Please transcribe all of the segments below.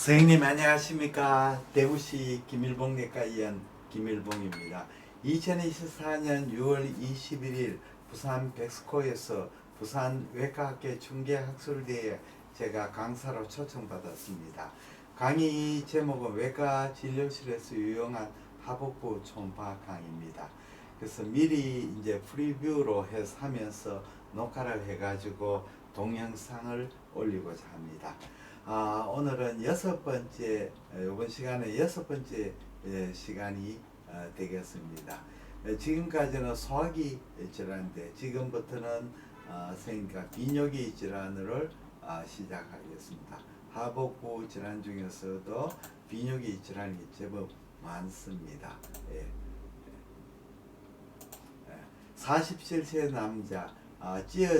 선생님 안녕하십니까? 대구시 김일봉 내과 의원 김일봉입니다. 2024년 6월 21일 부산 백스코에서 부산 외과학계 중개학술대에 제가 강사로 초청받았습니다. 강의 제목은 외과 진료실에서 유용한 하복부 초음파 강의입니다. 그래서 미리 이제 프리뷰로 해서 하면서 녹화를 해가지고 동영상을 올리고자 합니다. 아, 오늘은 여섯 번째 에, 이번 시간에 여섯 번째 에, 시간이 어, 되겠습니다. 에, 지금까지는 소화기 질환인데 지금부터는 어, 선생님과 비뇨기 질환을 아, 시작하겠습니다. 하복부 질환 중에서도 비뇨기 질환이 제법 많습니다. 예. 47세 남자 아, 찌어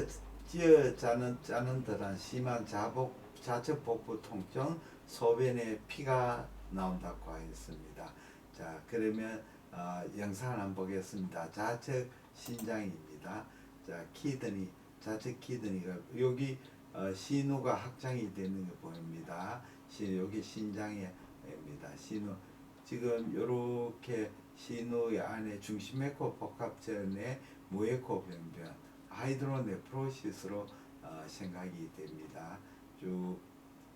찌어 짜는 짜는 듯한 심한 자복 좌측 복부 통증 소변에 피가 나온다고 하였습니다. 자 그러면 어, 영상을 한번 보겠습니다. 좌측 신장입니다. 자 키드니 좌측 키드니가 여기 어, 신우가 확장이 되는 거 보입니다. 시, 여기 신장에입니다. 신우 지금 요렇게 신우의 안에 중심에코 복합전에 무에코 변변 하이드로네프로시스로 어, 생각이 됩니다. 쭉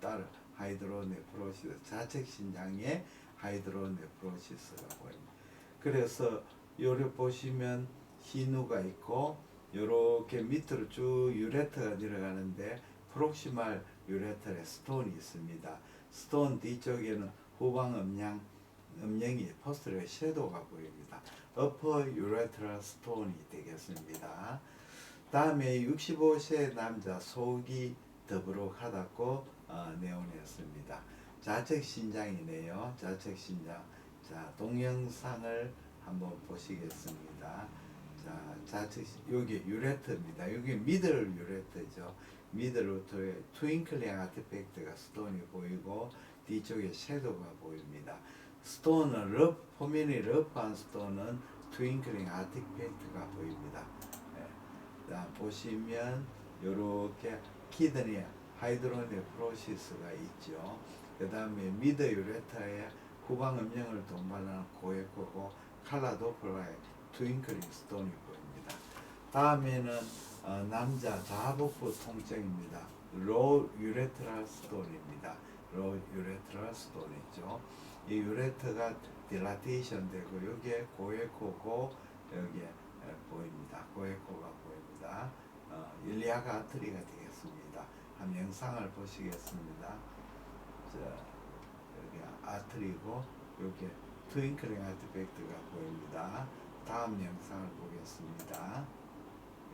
따라 하이드로네프로시스 좌측 신장에 하이드로네프로시스가 보입니다. 그래서 요를 보시면 신우가 있고 요렇게 밑으로 쭉 유레터가 내려가는데 프록시말 유레터에 스톤이 있습니다. 스톤 뒤쪽에는 후방 음양 음영이 포스트의 섀도우가 보입니다. 어퍼 유레트라 스톤이 되겠습니다. 다음에 65세 남자 속이 더부룩하다고 어, 내원했습니다. 좌측 신장이네요. 좌측 신장. 자 동영상을 한번 보시겠습니다. 자 신- 여기 유레트입니다. 여기 미들 유레트죠. 미들로터의 트윙클링 아티팩트가 스톤이 보이고 뒤쪽에 섀도우가 보입니다. 스톤은 러프, 포민이 러프한 스톤은 트윙클링 아티팩트가 보입니다. 예. 자, 보시면 요렇게 키드니 하이드로네프로시스가 있죠. 그 다음에 미드 유레타의 후방 음영을 동반하는 고에코고 칼라도플라의 트윙클링 스톤이 보입니다. 다음에는 어, 남자 좌복부 통증입니다. 로 유레트랄 스톤입니다. 로 유레트랄 스톤이죠. 이 유레트가 딜라테이션 되고 여기에 고에코고 여기에 에, 보입니다. 고에코가 보입니다. 어, 일리아가 아트리가 되겠 습니다. 한 영상을 보시겠습니다. 자, 여기 아트리고 여기 트윙클링 아트팩트가 보입니다. 다음 영상을 보겠습니다.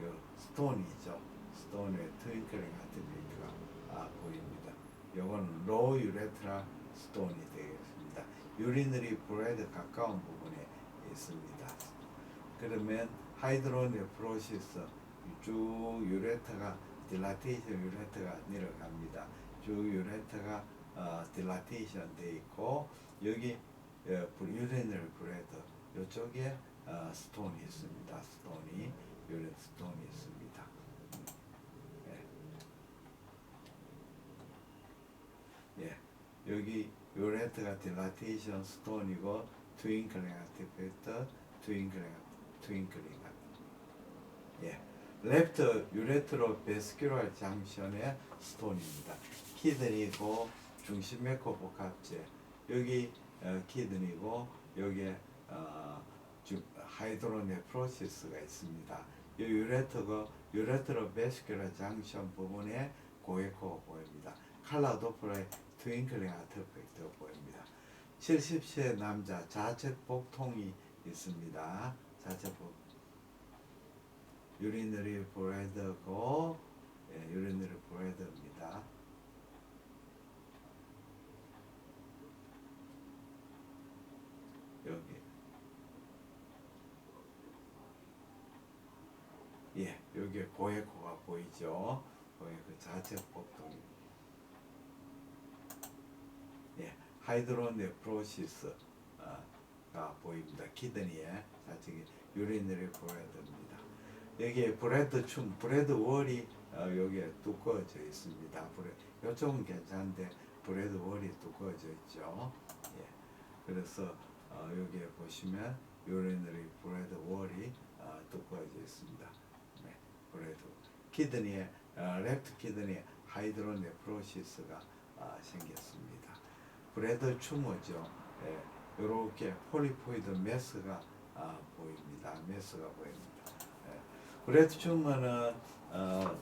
요 스톤이죠. 스톤의 트윙클링 아트팩트가 아, 보입니다. 요거는 로 유레트라 스톤이 되겠습니다. 유리너리 브레드 가까운 부분에 있습니다. 그러면 하이드로네프로시스 쭉 유레터가 딜라테이션 유레터가 내려갑니다. 쭉 유레터가 어, 딜라테이션 돼 있고 여기 어, 유리너리 브레드 이쪽에 어, 스톤이 있습니다. 스톤이 유레 스톤이 있습니다. 예. 예. 여기 유레트가 딜라테이션 스톤이고 트윙클링 아티페트 트윙클링 트윙클링 예. 랩트 유레트로 베스큐럴 장션의 스톤입니다. 키드니고 중심 메코 복합체 여기 어, 키드니고 여기에 어, 주, 하이드로네프로시스가 있습니다. 이 유레트가 유레트로 베스큐럴 장션 부분에 고에코 보입니다. 칼라 도플의 트윙클링 아트팩트 보입니다. 70세 남자 좌측 복통이 있습니다. 좌측 복 유리너리 브레드고 예, 유리너리 브레드입니다. 여기 예, 여기 고에코가 보이죠? 고에코 좌측 복통이 예, 하이드로네프로시스가 보입니다. 키드니에 좌측에 유리너리 브레드입니다. 여기에 브레드 춤, 브레드 월이 어, 여기에 두꺼워져 있습니다. 이쪽은 괜찮은데 브레드 월이 두꺼워져 있죠. 예. 그래서 어, 여기에 보시면 유리너리 브레드 월이 어, 두꺼워져 있습니다. 네, 브레드 키드니에 어, 렉트 키드니에 하이드로 네프로시스가 어, 생겼습니다. 브레드 추모죠. 예, 이렇게 폴리포이드 메스가 아, 보입니다. 메스가 보입니다. 예, 브레드 추모는 어,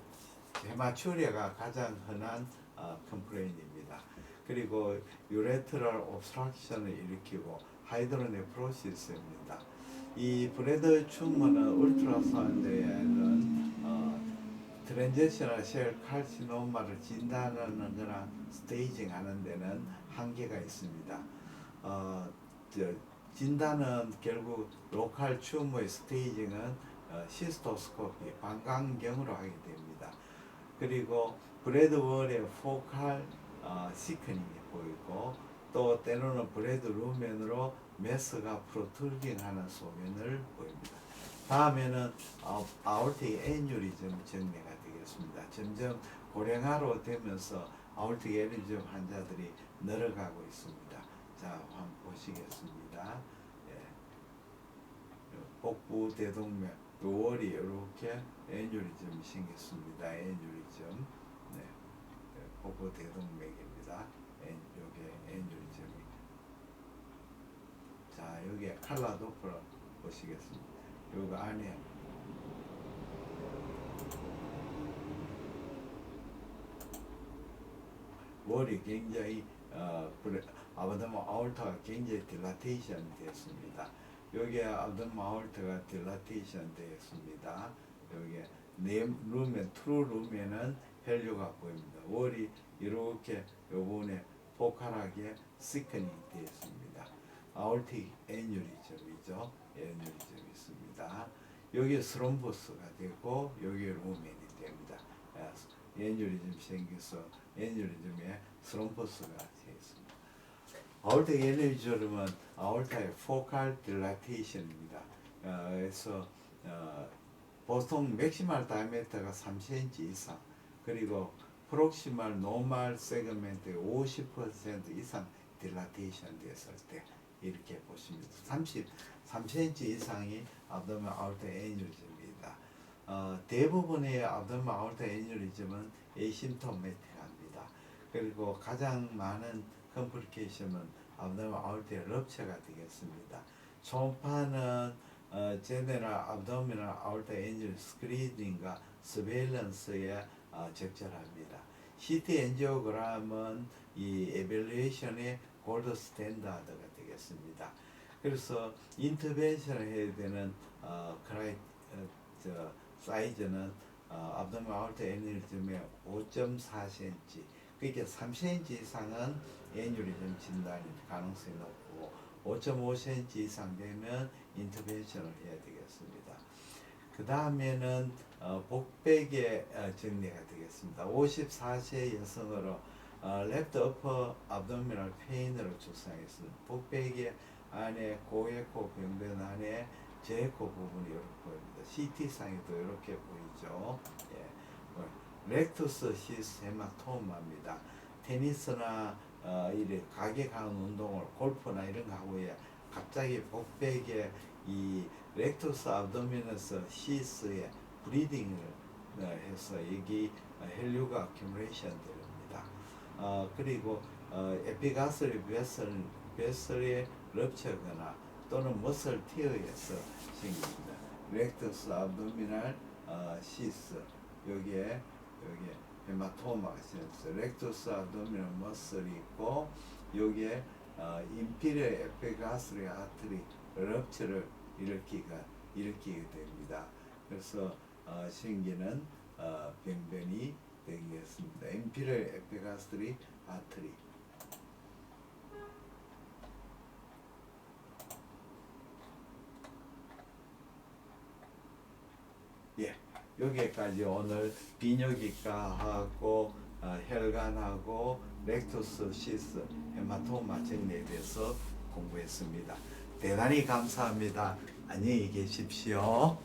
헤마추리아가 가장 흔한 어, 컴플레인입니다. 그리고 유레트럴 옵스트럭션을 일으키고 하이드로네프로시스입니다. 이 브레드 춤은 울트라사운드에는 어, 트랜지셔널 셀 칼시노마를 진단하는 거나 스테이징 하는 데는 한계가 있습니다. 어, 저, 진단은 결국 로컬 춤의 스테이징은 어, 시스토스코피 방광경으로 하게 됩니다. 그리고 브레드 월의 포칼 어, 시크닝이 보이고 또 때로는 브레드 루멘으로 메스가 프로툴빙하는 소면을 보입니다. 다음에는 아, 아울틱 애뉴리즘 정례가 되겠습니다. 점점 고령화로 되면서 아울틱 애뉴리즘 환자들이 늘어가고 있습니다. 자, 한번 보시겠습니다. 예. 복부 대동맥 요월이 이렇게 애뉴리즘이 생겼습니다. 애뉴리즘. 네. 네, 복부 대동맥입니다. 애, 요게 애뉴리즘이. 자, 여기에 칼라 도플러 보시겠습니다. 요거 안에 월이 굉장히 어, 그래, 아바드마 아울타가 굉장히 딜라테이션 되었습니다. 여기에 아바드마 아울타가 딜라테이션 되었습니다. 여기에 네 룸에 트루 룸에는 헬류가 보입니다. 월이 이렇게 요번에 포칼하게 시커닝 되었습니다. 아울틱 애뉴리즘이죠. 애뉴리즘이 있습니다. 여기 스롬보스가 되고 여기 루멘이 됩니다. 아, 애뉴리즘 생겨서 애뉴리즘에 있습니다. 아울타 애뉴리즘은 아울타의 포칼 딜라테이션입니다. 어, 그래서 어, 보통 맥시말 다이아메터가 3cm 이상 그리고 프록시말 노말 세그멘트의 50% 이상 딜라테이션 됐을 때 이렇게 보십니다. 30, 3cm 이상이 abdomen aorta aneurysm입니다. 어, 대부분의 abdomen aorta aneurysm은 asymptomatic합니다. 그리고 가장 많은 컴플리케이션은 abdomen aorta rupture가 되겠습니다. 초음파는 어, general abdominal aorta aneurysm 스크리닝과 surveillance에 어, 적절합니다. CT 엔지오그램은 이 에밸루에이션의 골드 스탠다드가 되겠습니다. 그래서 인터벤션을 해야 되는 어, 크라이 어, 저 사이즈는 어, abdomen aorta aneurysm의 5.4cm 그러니까 3cm 이상은 애뉴리즘 진단이 가능성이 높고 5.5cm 이상 되면 인터벤션을 해야 되겠습니다. 그 다음에는 어, 복백의 어, 정리가 되겠습니다. 54세 여성으로 어, left upper abdominal pain으로 출산했습니다. 복백의 안에 고에코 병변 안에 제코 부분이 이렇게 보입니다. CT 상에도 이렇게 보이죠. 예. 뭐, 렉투스 시스 헤마토마입니다. 테니스나 어, 이래 가격하는 운동을 골프나 이런 거 하고에 갑자기 복백에 이 렉투스 압도미너스 시스에 브리딩을 어, 해서 여기 헬류가 accumulation 됩니다. 어, 그리고 어, 에피가스리 베슬 베슬의 럽처거나 또는 머슬 티어에서 생깁니다. 렉투스 압도미널 어, 시스 여기에 여기에 헤마토마가 생겼어요. 렉투스 압도미널 머슬이 있고 여기에 어, 인피리어 에피가스리 아트리 럽처를 일으키가 일으키게 됩니다. 그래서 어, 생기는 어, 병변이 되겠습니다. 인피리어 에피가스리 아트리 예, 여기까지 오늘 비뇨기과 하고 어, 혈관하고 렉투스 시스 헤마토마 정리에 대해서 공부했습니다. 대단히 감사합니다. 안녕히 계십시오.